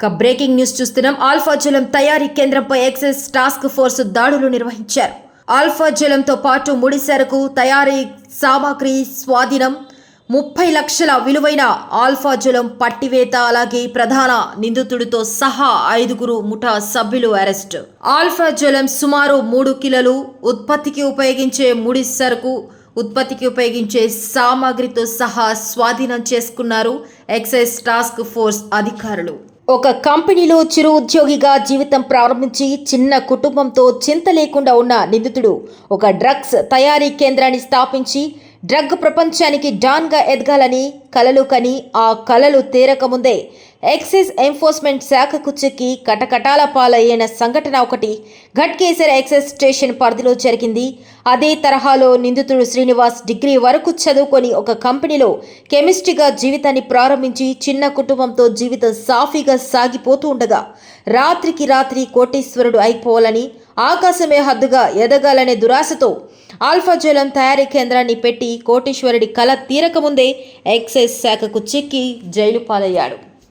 ఇక breaking news చూస్తున్నాం. Alpha జలం తయారీ కేంద్రంపై ఎక్సైజ్ టాస్క్ ఫోర్స్ దాడులు నిర్వహించారు. ఆల్ఫా జలంతో పాటు ముడి సరుకు తయారీ సామాగ్రి స్వాధీనం ముప్పై లక్షల విలువైన ఆల్ఫా జలం పట్టివేత అలాగే ప్రధాన నిందితుడితో సహా ఐదుగురు ముఠా సభ్యులు అరెస్ట్. ఆల్ఫా జలం సుమారు మూడు కిలోలు ఉత్పత్తికి ఉపయోగించే ముడి సరుకు ఉత్పత్తికి ఉపయోగించే సామాగ్రితో సహా స్వాధీనం చేసుకున్నారు ఎక్సైజ్ టాస్క్ ఫోర్స్ అధికారులు. ఒక కంపెనీలో చిరు ఉద్యోగిగా జీవితం ప్రారంభించి చిన్న కుటుంబంతో చింత లేకుండా ఉన్న నిందితుడు ఒక డ్రగ్స్ తయారీ కేంద్రాన్ని స్థాపించి డ్రగ్ ప్రపంచానికి డాన్గా ఎదగాలని కలలు కని ఆ కలలు తీరకముందే ఎక్సైజ్ ఎన్ఫోర్స్మెంట్ శాఖకు చెక్కి కటకటాల పాలయ్యిన సంఘటన ఒకటి ఘట్కేసర్ ఎక్సైజ్ స్టేషన్ పరిధిలో జరిగింది. అదే తరహాలో నిందితుడు శ్రీనివాస్ డిగ్రీ వరకు చదువుకొని ఒక కంపెనీలో కెమిస్ట్రీగా జీవితాన్ని ప్రారంభించి చిన్న కుటుంబంతో జీవితం సాఫీగా సాగిపోతూ ఉండగా రాత్రికి రాత్రి కోటేశ్వరుడు అయిపోవాలని ఆకాశమే హద్దుగా ఎదగాలనే దురాశతో ఆల్ఫా జలం తయారీ కేంద్రాన్ని పెట్టి కోటీశ్వరుడి కళ తీరకముందే ఎక్సైజ్ శాఖకు చిక్కి జైలు పాలయ్యాడు.